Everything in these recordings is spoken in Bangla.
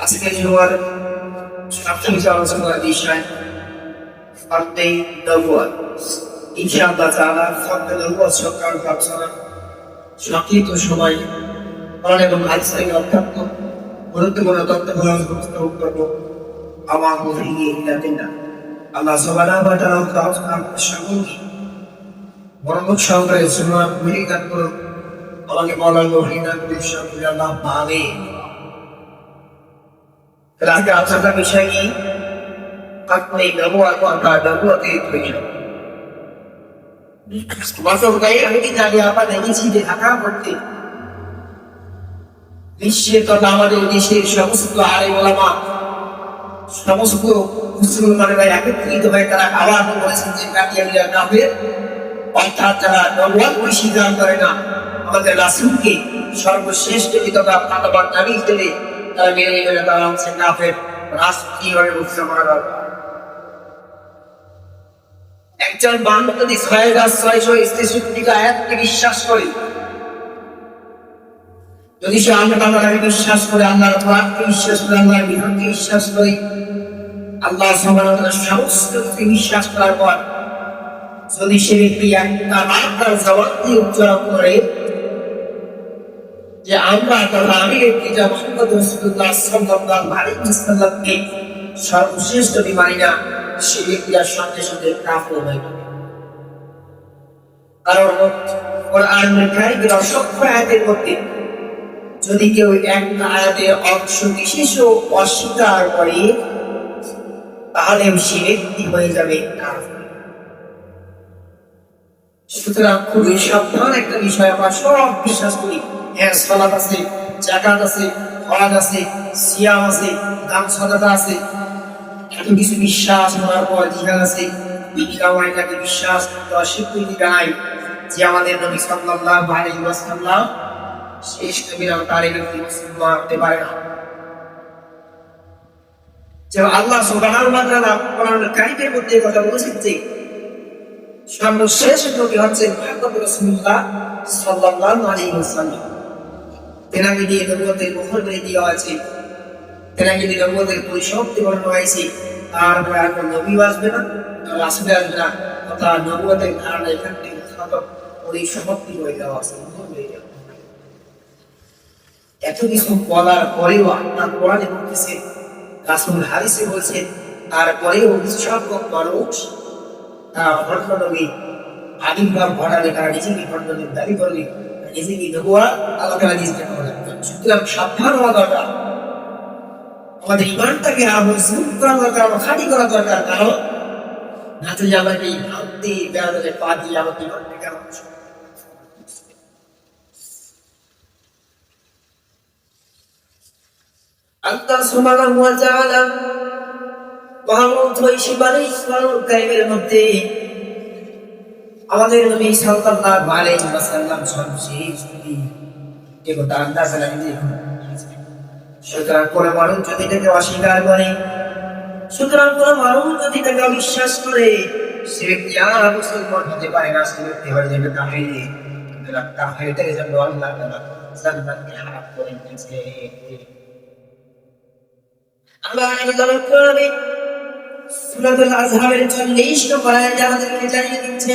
আজকে জুমার সবচেয়ে আলোচনার বিষয় ফর্দে নবুয়াত ইনশাআল্লাহ তাআলা ফর্দে সরকার আলোচনা সংক্ষিপ্ত সময় কোরআন এবং হাদিস থেকে অত্যন্ত গুরুত্বপূর্ণ তথ্যগুলো উপস্থাপন করব আমার মুফিয়ে ইলাদিনা আল্লাহ সুবহানাহু ওয়া তাআলা আমাদের সকলকে বরকত সহকারে সুন্নাত মিলিকাত করুন আমাকে আল্লাহ পাবে আপনি ব্যবহার আমাদের সমস্ত একত্রিত তারা বলেছেন যে অর্থাৎ করে না আমাদের সর্বশ্রেষ্ঠ তারা মেনে নেবে না, তারা হচ্ছে কাফের। রাষ্ট্র কীভাবে ঘোষণা করা দরকার একজন বান্ধব ছয় হাজার ছয়শো স্ত্রী আয়াতকে বিশ্বাস করে, যদি সে আল্লাহ তাআলাকে বিশ্বাস করে, আল্লাহর কোরআনকে বিশ্বাস করে, আল্লাহর বিধানকে বিশ্বাস করে, আল্লাহ সমস্ত কিছু বিশ্বাস করার পর, যদি সে ব্যক্তি একটা জবাব দিয়ে উচ্চারণ করে যে আমরা তথা আমি যা মোহাম্মদ সাল্লাল্লাহু আলাইহি ওয়াসাল্লামকে সর্বশ্রেষ্ঠ বিমানী না সে ব্যক্তির সঙ্গে সঙ্গে হয়ে যাবে কারণ কারিমের অসংখ্য আয়াতের মধ্যে যদি কেউ একটা আয়াতের অংশ বিশেষ অস্বীকার করে, তাহলে সে ব্যক্তি হয়ে যাবে সুতরাং খুবই সাবধান একটা বিষয় আমরা সব বিশ্বাস করি। হ্যাঁ আছে, জাকাত আছে আছে, সিয়াম আছে আছে। এত কিছু বিশ্বাস পর জিহাদ আছে বিশ্বাস জানাই যে আমাদের নবী শেষ মুসলমান হতে পারে না। যে আল্লাহ সুবহানাহু ওয়া কোরআন মধ্যে কথা বলেছেন যে, সর্বশেষ নবী হচ্ছে মুহাম্মদ সাল্লাল্লাহু আলাইহি ওয়াসাল্লাম। দেওয়া তারপরে আসবে এত কিছু বলার পরেও আপনার কোরআনে বলতেছে, রাসূল হাদিসে বলছে তারপরেও সংখ্যক মানুষ তারা ভণ্ডনবী আবির্ভাব ঘটালে, তারা নিজেকে ভণ্ডনের দাবি করলে নিজেকে বলে? সুতরাং সাবধান হওয়া দরকার। আমাদের ইমানটাকে আরও মজবুত করা দরকার খাঁটি করা দরকার। কারণ না তো আমাকে এই পা দিয়ে আমাকে আল্লাহ সুবহানাহু ওয়া তাআলা মহামন্ত্র মধ্যে আমাদের নবী সাল্লাল্লাহু আলাইহি ওয়াসাল্লাম সর্বশেষ নবী। যে কথা আন্দাজ লাগিয়ে সুতরাং কোন মানুষ যদি তাকে অস্বীকার করে, সুতরাং কোন মানুষ যদি তাকে অবিশ্বাস করে, সে ব্যক্তি আর মুসলমান হতে পারে না, সে ব্যক্তি হয়ে যাবে কাফের। কাফেরদের জন্য আল্লাহ তাআলা জান্নাতকে হারাম চল্লিশ নম্বর আমাদেরকে জানিয়ে দিচ্ছে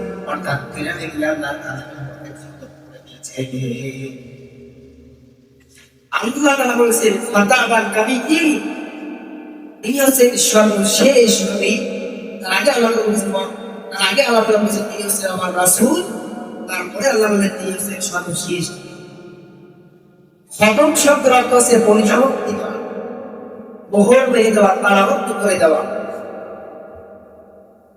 তিনাকে আল্লাহ তাআলা আল্লাহ তাআলা বলেছেন কবি কি? হচ্ছে সর্বশেষ নবী। তার আগে আল্লাহ তার আগে আল্লাহ তাআলা বলেছেন, তিনি আমার রাসূল। তারপরে আল্লাহ বলেন তিনি সর্বশেষ। করা মোহর মেরে দেওয়া করে দেওয়া।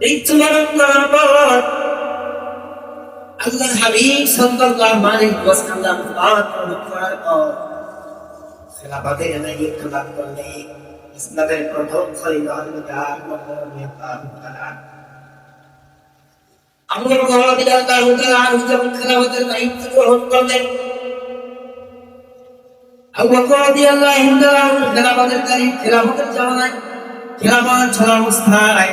মৃত্যুবরণ করার পর আল্লাহর হাবিব সাল্লাল্লাহু আলাইহি ওয়াসাল্লাম পাক করার পর খেলাফতের এলাকায় ইত্তেফাক করলে ইসলামের প্রথম অবস্থায়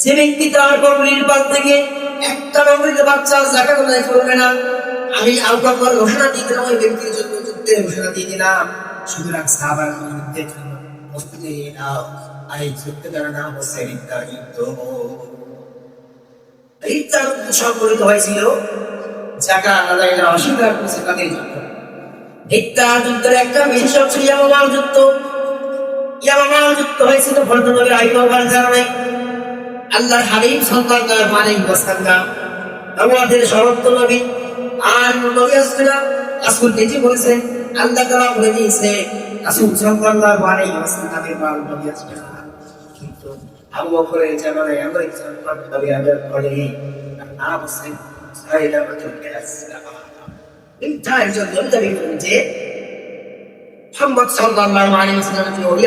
যে ব্যক্তি তার বকরির পাল থেকে একটা বকরির বাচ্চা আদায় করবে না, আমি বকর ঘোষণা দিয়ে দিলাম, ওই ব্যক্তির জন্য যুদ্ধের ঘোষণা দিয়ে দিলাম। সুতরাং সাহাবার যুদ্ধের জন্য প্রস্তুতি নাও। আর এই যুদ্ধের দ্বারা নাম হচ্ছে যুদ্ধ। যুদ্ধ হয়েছিল। জাকাত আদায়ের অস্বীকার করেছে তাদের রিদ্দার যুদ্ধের একটা ছিল যুদ্ধ। যুদ্ধ হয়েছিল আইবাবার কারণে আল্লাহর হাবিব সাল্লাল্লাহু আলাইহি ওয়াসাল্লাম আমাদের শরৎ নবী আর নবী আসলাম রাসূল নিজে বলেছেন আল্লাহ তাআলা বলে দিয়েছে হোসেন সাইলামাতুল কাসসাম এই টাইম জন্য দাবি করেন যে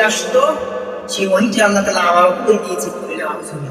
আসতো আল্লাহ আমার উপরে দিয়েছে করে না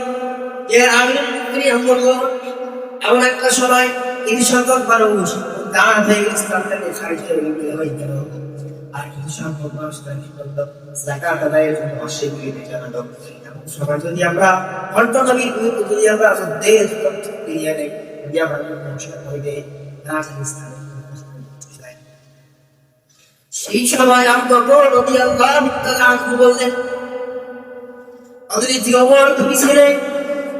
যে আমি তুমি আবু এমন একটা সময় কিছু সংখ্যক মানুষ দাঁড় হয়ে খারিজ হয়ে গিয়ে হয়ে আর কিছু সংখ্যক মানুষ তার কি করল জাকাত আদায়ের জন্য অস্বীকৃতি জানালো। এমন সময় যদি আমরা অল্প নবীর যদি আমরা দেশ ফিরিয়ে নেই যদি আমরা অনুসরণ হয়ে ইসলামের সেই সময় আবু বকর রাদিয়াল্লাহু বললেন হযরত ওমর তুমি ছিলে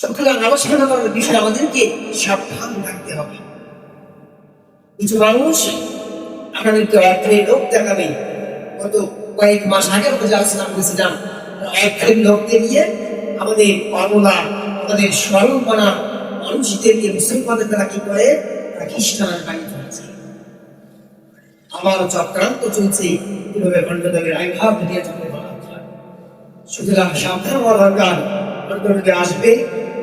সুতরাং করার বিষয়ে আমাদেরকে সাবধান থাকতে হবে। কিছু মানুষ আমাদেরকে একখানি লোক দেখাবে। গত কয়েক মাস আগে আমরা যে আলোচনা করেছিলাম একখানি লোককে নিয়ে আমাদের অবলা আমাদের স্মরণপনা মানুষদের নিয়ে মুসলমানদের তারা কি করে? তারা খ্রিস্টানের বাড়ি করেছে আমার চক্রান্ত চলছে, কীভাবে খণ্ডদেবের আইভাব দিয়ে চলে সুতরাং সাবধান হওয়া দরকার। খণ্ডদেবে আসবে।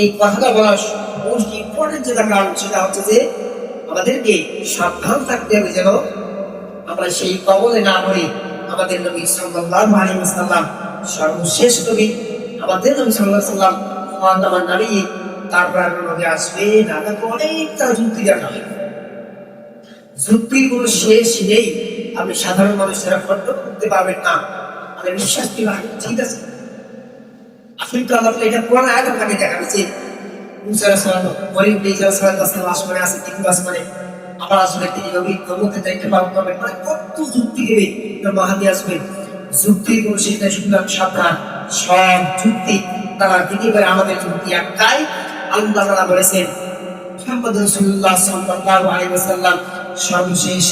এই কথাটা বলার মোস্ট ইম্পর্টেন্ট যেটা কারণ সেটা হচ্ছে যে আমাদেরকে সাবধান থাকতে হবে যেন আমরা সেই কবলে না পড়ি। আমাদের নবী সাল্লাল্লাহু আলাইহি ওয়াসাল্লাম সর্বশেষ নবী। আমাদের নবী সাল্লাল্লাহু সাল্লাম ওয়াসাল্লাম আমার নবী। তারপর নবী আসবে না তারপর অনেকটা যুক্তি দেখা হবে। যুক্তির কোনো শেষ নেই। আপনি সাধারণ মানুষেরা করতে পারবেন না। আমি বিশ্বাস কি ঠিক আছে। আসলে তো আল্লাহ এটা কোরআন যে মুসা সালাম গরিব নিজা সালাম আসমানে আছে তিন আসমানে আবার আসলে তিনি নবী নবুতে দায়িত্ব কত যুক্তি দেবে আসবে যুক্তি কোনো সাবধান, সব যুক্তি তারা দিতে পারে যুক্তি একটাই আল্লাহ বলেছেন, মুহাম্মদ রাসূলুল্লাহ সাল্লাল্লাহু আলাইহি ওয়াসাল্লাম সর্বশেষ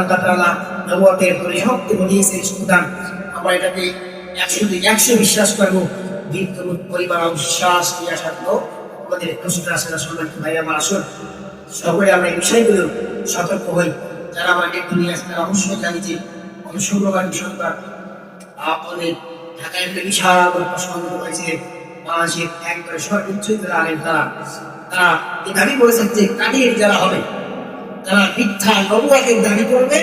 আল্লাহ তাআলা নবুয়তের সুতরাং আমরা এটাকে একশো একশো বিশ্বাস করব। বিদ্যুৎ পরিবার বিশ্বাস ক্রিয়া থাকল আমাদের প্রশ্ন আসে না সম্মানিত ভাই আমার আসুন। সকলে আমরা এই বিষয়গুলো সতর্ক হই। যারা আমাকে দুনিয়া আসে তারা অবশ্যই জানি যে শুক্রবার সরকার আমাদের ঢাকায় একটা বিশাল প্রসঙ্গ হয়েছে বাংলাদেশের একবারে সর্বোচ্চ যারা আলেন তারা। তারা এই দাবি করেছেন যে কাঠের যারা হবে? তারা মিথ্যা নবুয়াদের দাবি করবে,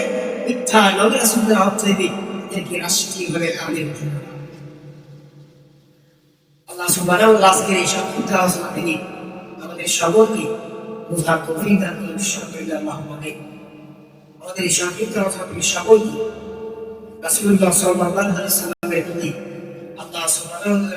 মিথ্যা নবী রাসূল যারা এদেরকে রাষ্ট্রীয়ভাবে আমাদের আল্লাহ ওয়া আজকের এই সংক্ষিপ্ত আলোচনা তিনি আমাদের সকলকে বোঝার তৌফিক দান আল্লাহুম্মা আমিন আমাদের এই সংক্ষিপ্ত আলোচনা থেকে সকলকে রাসূলুল্লাহ সাল্লাল্লাহু আলাইহি ওয়াসাল্লামের প্রতি আল্লাহ তাআলা